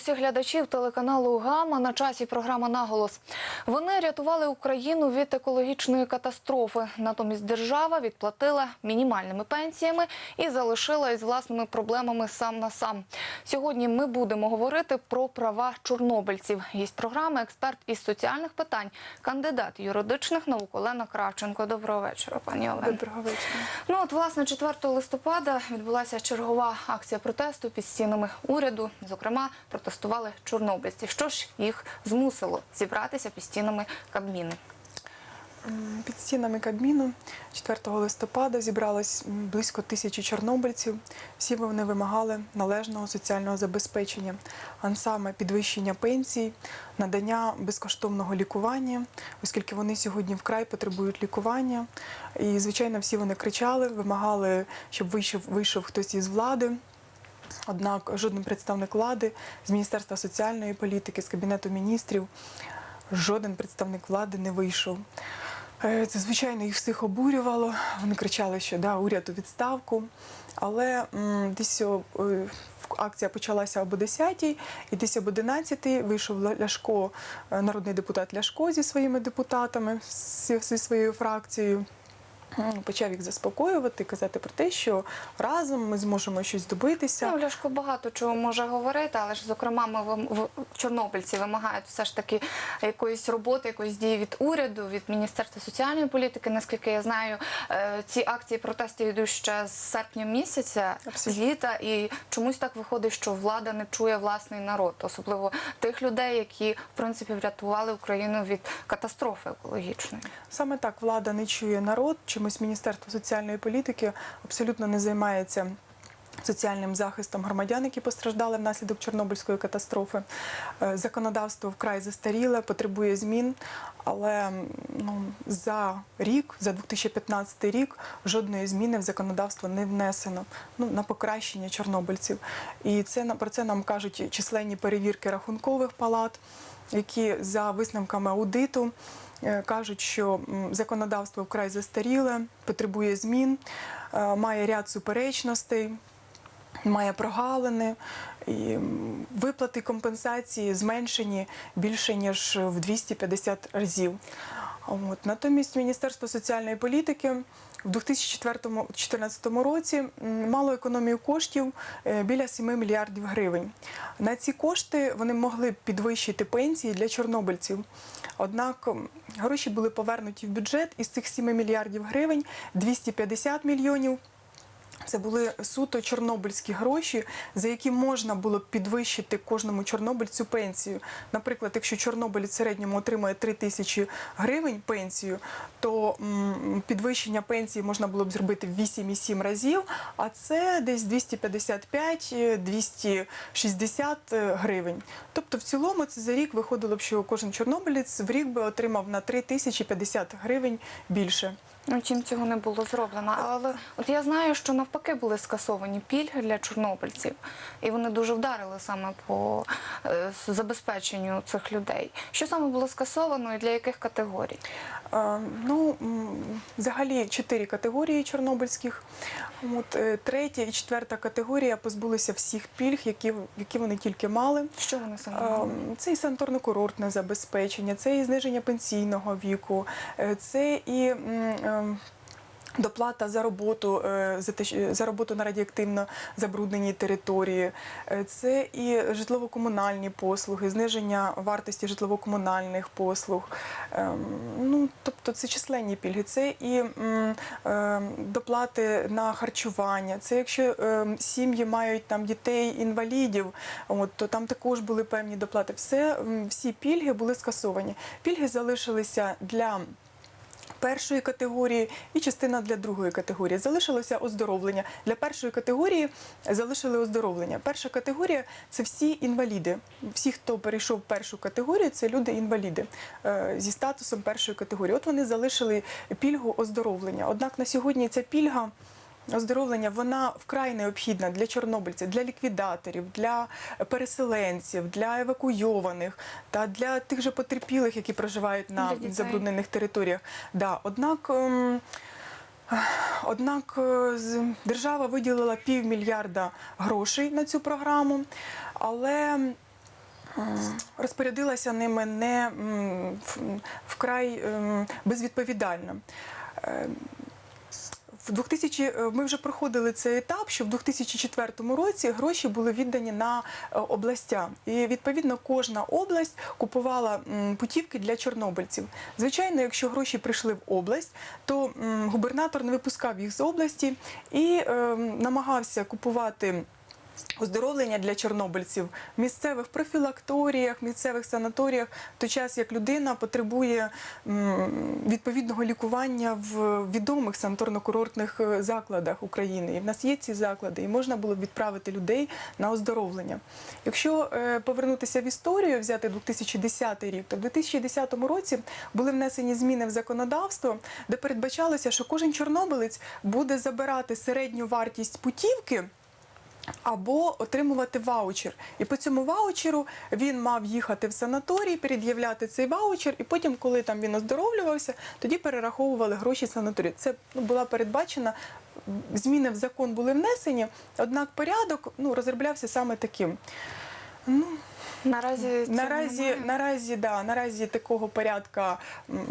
усіх глядачів телеканалу Гама на часі програма Наголос. Вони рятували Україну від екологічної катастрофи. Натомість держава відплатила мінімальними пенсіями і залишила із власними проблемами сам на сам. Сьогодні ми будемо говорити про права чорнобильців. Гість програми експерт із соціальних питань, кандидат юридичних наук Олена Кравченко. Доброго вечора, пані Олена. Доброго вечора. Ну от власне 4 листопада відбулася чергова акція протесту під стінами уряду. Зокрема, протестували чорнобильці. Що ж їх змусило зібратися під стінами Кабміну? Під стінами Кабміну 4 листопада зібралось близько тисячі чорнобильців. Всі вони вимагали належного соціального забезпечення, а саме підвищення пенсій, надання безкоштовного лікування, оскільки вони сьогодні вкрай потребують лікування. І, звичайно, всі вони кричали, вимагали, щоб вийшов, вийшов хтось із влади. Однак жоден представник влади з Міністерства соціальної політики, з Кабінету міністрів, жоден представник влади не вийшов. Е, Це, звичайно, їх всіх обурювало. Вони кричали, що да, уряд у відставку. Але м, десь о, е, акція почалася об 10-й, і десь об 11-й вийшов Ляшко, е, народний депутат Ляшко зі своїми депутатами, зі зі своєю фракцією. Почав їх заспокоювати, казати про те, що разом ми зможемо щось добитися. Ну, Ляшко багато чого може говорити, але ж зокрема, ми в чорнобильці вимагають все ж таки якоїсь роботи, якоїсь дії від уряду, від міністерства соціальної політики. Наскільки я знаю, е, ці акції протестів йдуть ще з серпня місяця, з літа, і чомусь так виходить, що влада не чує власний народ, особливо тих людей, які в принципі врятували Україну від катастрофи екологічної. Саме так влада не чує народ. Чомусь Міністерство соціальної політики абсолютно не займається. Соціальним захистом громадян, які постраждали внаслідок Чорнобильської катастрофи, Е, законодавство вкрай застаріле, потребує змін. Але ну, за рік, за 2015 рік, жодної зміни в законодавство не внесено ну, на покращення чорнобильців. І це про це нам кажуть численні перевірки рахункових палат, які за висновками аудиту кажуть, що законодавство вкрай застаріле, потребує змін, е, має ряд суперечностей. Має прогалини, і виплати компенсації зменшені більше ніж в 250 разів. От. Натомість Міністерство соціальної політики в 2014 році мало економію коштів е, біля 7 мільярдів гривень. На ці кошти вони могли б підвищити пенсії для чорнобильців. Однак гроші були повернуті в бюджет із цих 7 мільярдів гривень 250 мільйонів це були суто чорнобильські гроші, за які можна було підвищити кожному чорнобильцю пенсію. Наприклад, якщо чорнобилець в середньому отримує 3 тисячі гривень пенсію, то підвищення пенсії можна було б зробити в 8,7 разів, а це десь 255-260 гривень. Тобто, в цілому це за рік виходило б, що кожен чорнобилець в рік би отримав на 3 тисячі 50 гривень більше. Ну, чим цього не було зроблено. Але от я знаю, що навпаки були скасовані пільги для чорнобильців, і вони дуже вдарили саме по е, забезпеченню цих людей. Що саме було скасовано і для яких категорій? Е, Ну, взагалі чотири категорії чорнобильських. От, е, третя і четверта категорія позбулися всіх пільг, які, які вони тільки мали. Що вони саме Е, робили? Це і санаторно-курортне забезпечення, це і зниження пенсійного віку, е, це і е, доплата за роботу е, за те, за роботу на радіоактивно забрудненій території, е, це і житлово-комунальні послуги, зниження вартості житлово-комунальних послуг. Ем, Ну, тобто це численні пільги, це і е, доплати на харчування. Це якщо е, сім'ї мають там дітей-інвалідів, от, то там також були певні доплати. Все, всі пільги були скасовані. Пільги залишилися для першої категорії і частина для другої категорії. Залишилося оздоровлення. Для першої категорії залишили оздоровлення. Перша категорія це всі інваліди. Всі, хто перейшов першу категорію, це люди-інваліди е, зі статусом першої категорії. От вони залишили пільгу оздоровлення. Однак на сьогодні ця пільга. Оздоровлення вона вкрай необхідна для чорнобильців, для ліквідаторів, для переселенців, для евакуйованих та для тих же потерпілих, які проживають на забруднених територіях. Да, однак. ем, Однак е, держава виділила півмільярда грошей на цю програму, але розпорядилася ними не вкрай ем, безвідповідально. В 2000, е, ми вже проходили цей етап, що в 2004 році гроші були віддані на е, областя. І відповідно кожна область купувала путівки для чорнобильців. Звичайно, якщо гроші прийшли в область, то губернатор не випускав їх з області і е, намагався купувати. Оздоровлення для чорнобильців в місцевих профілакторіях, місцевих санаторіях, в той час як людина потребує відповідного лікування в відомих санаторно-курортних е, закладах України. І в нас є ці заклади, і можна було б відправити людей на оздоровлення. Якщо е, повернутися в історію, взяти 2010 рік, то в 2010 році були внесені зміни в законодавство, де передбачалося, що кожен чорнобилець буде забирати середню вартість путівки або отримувати ваучер. І по цьому ваучеру він мав їхати в санаторій, пред'являти цей ваучер, і потім, коли там він оздоровлювався, тоді перераховували гроші санаторію. Це ну, була передбачена. Зміни в закон були внесені, однак порядок ну, розроблявся саме таким. Ну, Наразі Наразі, наразі, да, наразі такого порядка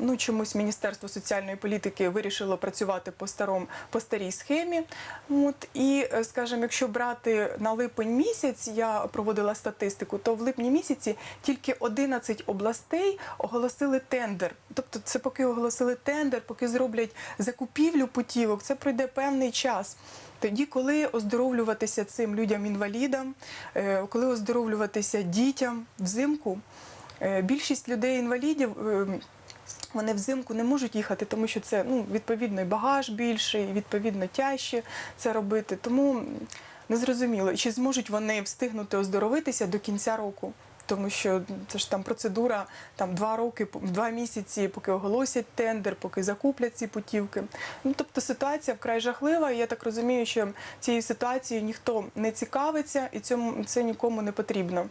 ну чомусь Міністерство соціальної політики вирішило працювати по старому по старій схемі. От і, е, скажімо, якщо брати на липень місяць, я проводила статистику, то в липні місяці тільки 11 областей оголосили тендер. Тобто, це поки оголосили тендер, поки зроблять закупівлю путівок, це пройде певний час. Тоді, коли оздоровлюватися цим людям-інвалідам, е, коли оздоровлюватися дітям взимку, е, більшість людей-інвалідів. е, Вони взимку не можуть їхати, тому що це ну, відповідно і багаж більший, і відповідно тяжче це робити. Тому незрозуміло, чи зможуть вони встигнути оздоровитися до кінця року. Тому що це ж там процедура там два роки, два місяці, поки оголосять тендер, поки закуплять ці путівки. Ну тобто ситуація вкрай жахлива. І я так розумію, що цією ситуацією ніхто не цікавиться, і цьому це нікому не потрібно.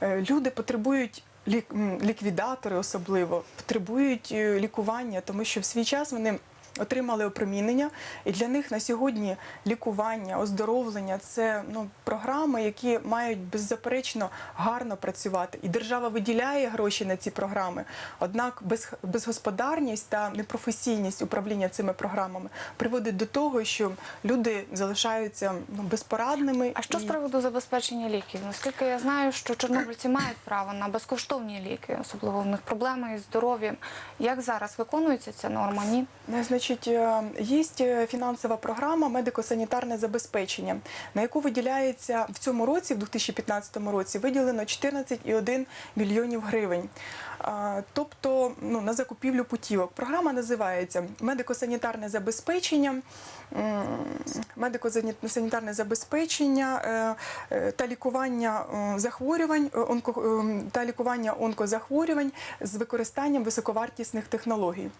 Е, Люди потребують лік, ліквідатори, особливо потребують е, лікування, тому що в свій час вони. Отримали опромінення, і для них на сьогодні лікування, оздоровлення це ну програми, які мають беззаперечно гарно працювати. І держава виділяє гроші на ці програми. Однак без, безгосподарність та непрофесійність управління цими програмами приводить до того, що люди залишаються ну, безпорадними. А що з приводу забезпечення ліків? Наскільки я знаю, що чорнобильці мають право на безкоштовні ліки, особливо в них проблеми із здоров'ям. Як зараз виконується ця норма? Ні? Е, Значить, е, є е, фінансова програма медико-санітарне забезпечення, на яку виділяється в цьому році, в 2015 році, виділено 14,1 мільйонів гривень. Тобто ну, на закупівлю путівок. Програма називається Медико-санітарне забезпечення, медико-санітарне забезпечення е, та лікування захворювань та лікування онкозахворювань з використанням високовартісних технологій.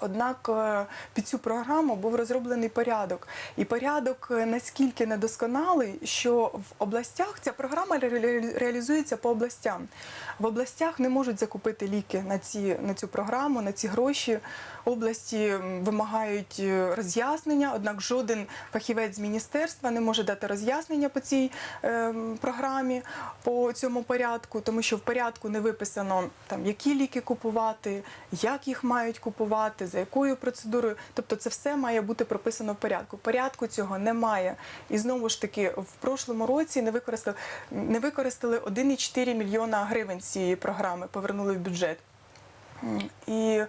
Однак е, під цю програму був розроблений порядок, і порядок е, наскільки недосконалий, що в областях ця програма реалізується по областям. В областях не можуть закупити ліки на ці на цю програму, на ці гроші. Області вимагають е, роз'яснення, однак жоден фахівець з міністерства не може дати роз'яснення по цій е, програмі, по цьому порядку, тому що в порядку не виписано там які ліки купувати, як їх мають купувати, за якою процедурою. Тобто, це все має бути прописано в порядку. Порядку цього немає. І знову ж таки, в прошлому році не використали не використали 1,4 мільйона гривень цієї програми, повернули в бюджет. І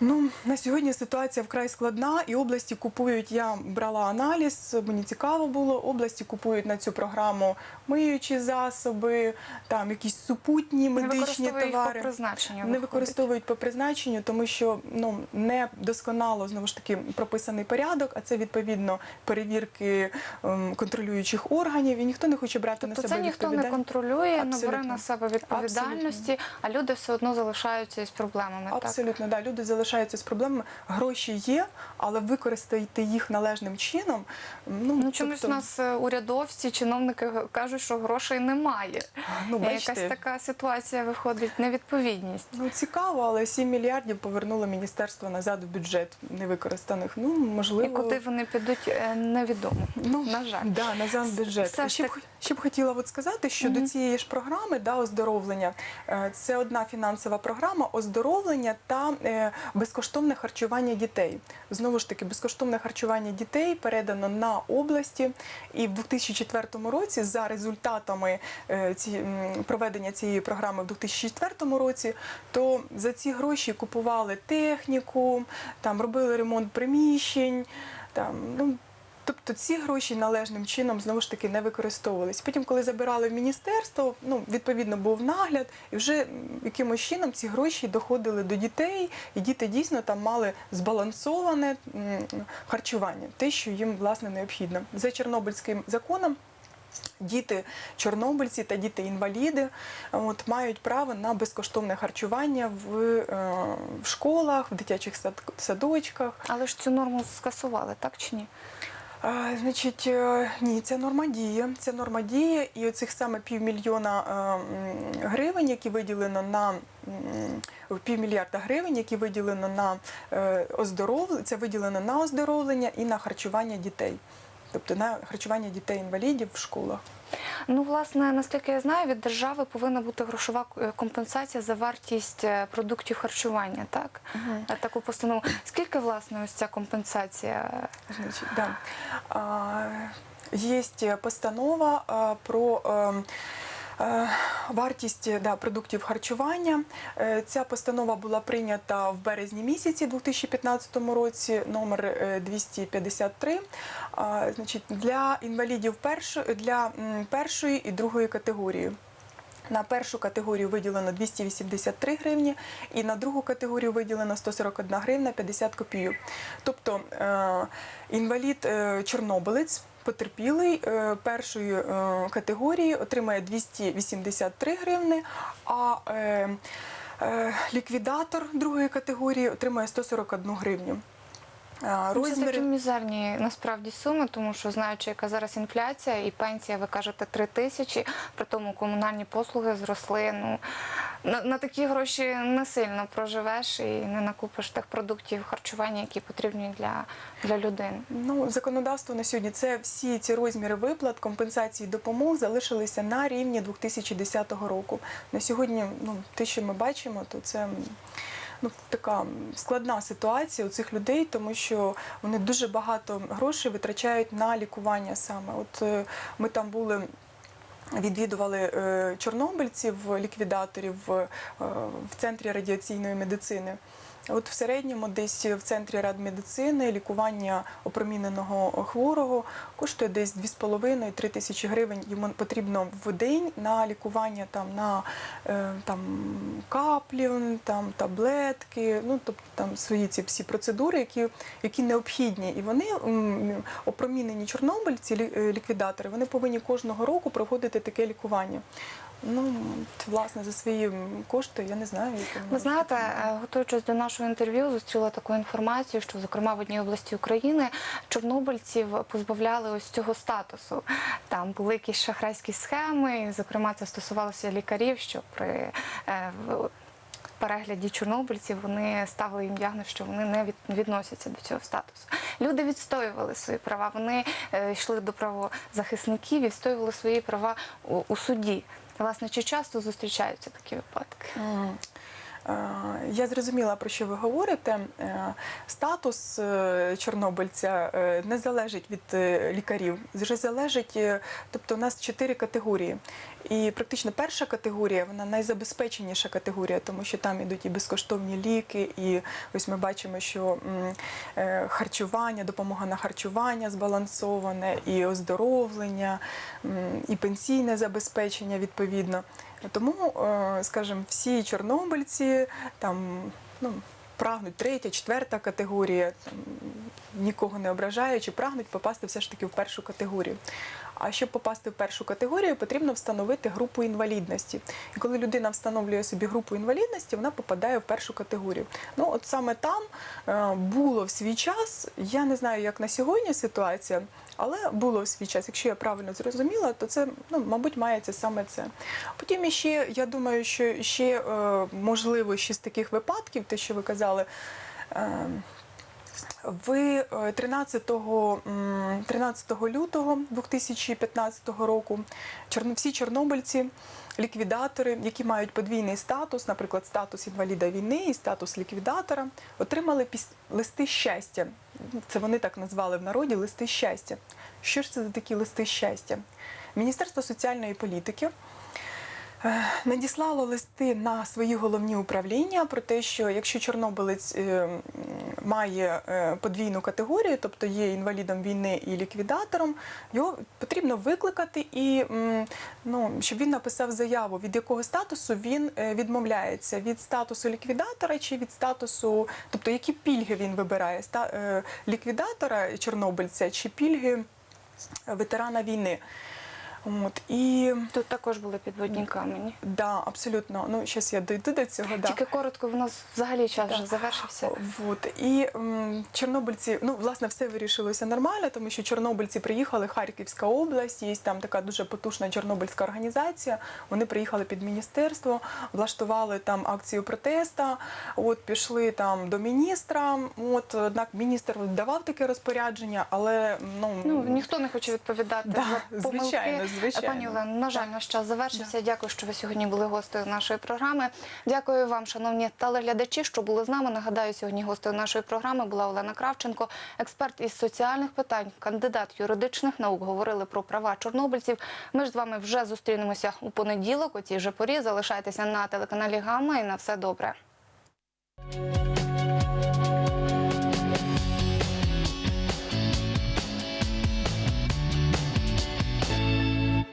Ну, на сьогодні ситуація вкрай складна, і області купують. Я брала аналіз, мені цікаво було. Області купують на цю програму миючі засоби, там якісь супутні Не медичні їх товари. по призначенню. Не виходить. використовують по призначенню, тому що ну не досконало знову ж таки прописаний порядок, а це відповідно перевірки ем, контролюючих органів, і ніхто не хоче брати на Тобто себе це ніхто не контролює, не бере на себе відповідальності, а люди все одно залишаються із проблемами. Так? Абсолютно, да. Люди залишаються залишаються з проблемами. Гроші є, але використати їх належним чином. Ну, Ну чомусь тобто, нас е, урядовці, чиновники кажуть, що грошей немає. ну, бачите, Якась така ситуація виходить невідповідність. Ну цікаво, але 7 мільярдів повернуло міністерство назад в бюджет невикористаних. Ну можливо, І куди вони підуть, е, невідомо. Ну, на жаль. Да, назад в бюджет. Все ще, б, таки- ще б хотіла от сказати, що Мгм. до цієї ж програми да, оздоровлення е, це одна фінансова програма оздоровлення та е, безкоштовне харчування дітей. Знову ж таки, безкоштовне харчування дітей передано на області, і в 2004 році за результатами е, ці, проведення цієї програми в 2004 році, то за ці гроші купували техніку, там робили ремонт приміщень. Там, ну, Тобто ці гроші належним чином знову ж таки не використовувались. Потім, коли забирали в міністерство, ну відповідно був нагляд, і вже якимось чином ці гроші доходили до дітей, і діти дійсно там мали збалансоване харчування, те, що їм власне необхідно. За Чорнобильським законом. Діти чорнобильці та діти-інваліди от, мають право на безкоштовне харчування в, е, в школах, в дитячих сад- садочках. Але ж цю норму скасували, так чи ні? Значить, е, ні, це норма діє. Це норма діє, і оцих саме півмільйона е, гривень, які виділено на півмільярда гривень, які виділено на е, оздоровлення, це виділено на оздоровлення і на харчування дітей. Тобто на харчування дітей-інвалідів в школах. Ну, власне, наскільки я знаю, від держави повинна бути грошова е, компенсація за вартість е, продуктів харчування, так? Угу. Таку постанову. Скільки, власне, ось ця компенсація? Значить, да. а, є постанова про е, е, вартість да, продуктів харчування. Е, Ця постанова була прийнята в березні місяці 2015 році, номер е, 253. Значить, для інвалідів першої, для першої і другої категорії. На першу категорію виділено 283 гривні, і на другу категорію виділено 141 гривна 50 копійок. Тобто е, інвалід е, чорнобилець. Потерпілий е, першої е, категорії отримає 283 гривни, а е, ліквідатор другої категорії отримає 141 гривню. Ну, Це такі мізерні насправді суми, тому що знаючи, яка зараз інфляція і пенсія, ви кажете, 3 тисячі, при тому комунальні послуги зросли. Ну на, на такі гроші не сильно проживеш і не накупиш тих продуктів харчування, які потрібні для, для людини. Ну, законодавство на сьогодні це всі ці розміри виплат, компенсації, допомог залишилися на рівні 2010 року. На сьогодні, ну те, що ми бачимо, то це. Ну, така складна ситуація у цих людей, тому що вони дуже багато грошей витрачають на лікування саме. От е, ми там були. Відвідували е, чорнобильців, ліквідаторів е, в центрі радіаційної медицини. От в середньому, десь в центрі радмедицини лікування опроміненого хворого коштує десь 2,5-3 тисячі гривень. Йому потрібно в день на лікування там на е, там каплі, там таблетки, ну тобто там свої ці всі процедури, які, які необхідні. І вони опромінені чорнобильці, е, ліквідатори, вони повинні кожного року проходити таке лікування. Ну, власне, за свої кошти я не знаю. Ви знаєте, е, готуючись до нашого інтерв'ю, зустріла таку інформацію, що, зокрема, в одній області України чорнобильців позбавляли ось цього статусу. Там були якісь шахрайські схеми, і, зокрема, це стосувалося лікарів, що при е, перегляді чорнобильців вони ставили їм діагноз, що вони не відносяться до цього статусу. Люди відстоювали свої права. Вони е, йшли до правозахисників, відстоювали свої права у суді. Власне, чи часто зустрічаються такі випадки? Е, Я зрозуміла, про що ви говорите. Е, Статус е, чорнобильця не залежить від лікарів. Вже залежить, тобто у нас чотири категорії. І практично перша категорія, вона найзабезпеченіша категорія, тому що там ідуть і безкоштовні ліки, і ось ми бачимо, що харчування, допомога на харчування збалансоване, і оздоровлення, і пенсійне забезпечення відповідно. Тому, е, скажімо, всі чорнобильці там ну, прагнуть третя, четверта категорія. Там, нікого не ображаючи, прагнуть попасти все ж таки в першу категорію. А щоб попасти в першу категорію, потрібно встановити групу інвалідності. І коли людина встановлює собі групу інвалідності, вона попадає в першу категорію. Ну от саме там е, було в свій час. Я не знаю, як на сьогодні ситуація, але було в свій час. Якщо я правильно зрозуміла, то це ну, мабуть мається саме це. Потім іще, я думаю, що ще е, можливо ще з таких випадків, те, що ви казали. Ви е, 13, 13 лютого 2015 року всі чорнобильці, ліквідатори, які мають подвійний статус, наприклад, статус інваліда війни і статус ліквідатора, отримали листи щастя. Це вони так назвали в народі листи щастя. Що ж це за такі листи щастя? Міністерство соціальної політики надіслало листи на свої головні управління про те, що якщо чорнобилець е, має е, подвійну категорію, тобто є інвалідом війни і ліквідатором, його потрібно викликати і ну, щоб він написав заяву, від якого статусу він е, відмовляється від статусу ліквідатора чи від статусу, тобто які пільги він вибирає е, ліквідатора чорнобильця чи пільги ветерана війни. От і Тут також були підводні камені. Да, абсолютно. Ну, зараз я дійду до цього. Да. Тільки коротко, в нас взагалі час вже завершився. Вот. І м, чорнобильці, ну, власне, все вирішилося нормально, тому що чорнобильці приїхали, Харківська область, є там така дуже потужна чорнобильська організація. Вони приїхали під міністерство, влаштували там акцію протеста, от, пішли там до міністра. От, однак міністр давав таке розпорядження, але ну, Ну ніхто не хоче відповідати Да, за помилки. звичайно, звичайно. Пані Олено, на жаль, наш час завершився. Дякую, що ви сьогодні були гостею нашої програми. Дякую вам, шановні телеглядачі, що були з нами. Нагадаю, сьогодні гостею нашої програми була Олена Кравченко, експерт із соціальних питань, кандидат юридичних наук. Говорили про права чорнобильців. Ми ж з вами вже зустрінемося у понеділок. У цій же порі залишайтеся на телеканалі Гамма і на все добре.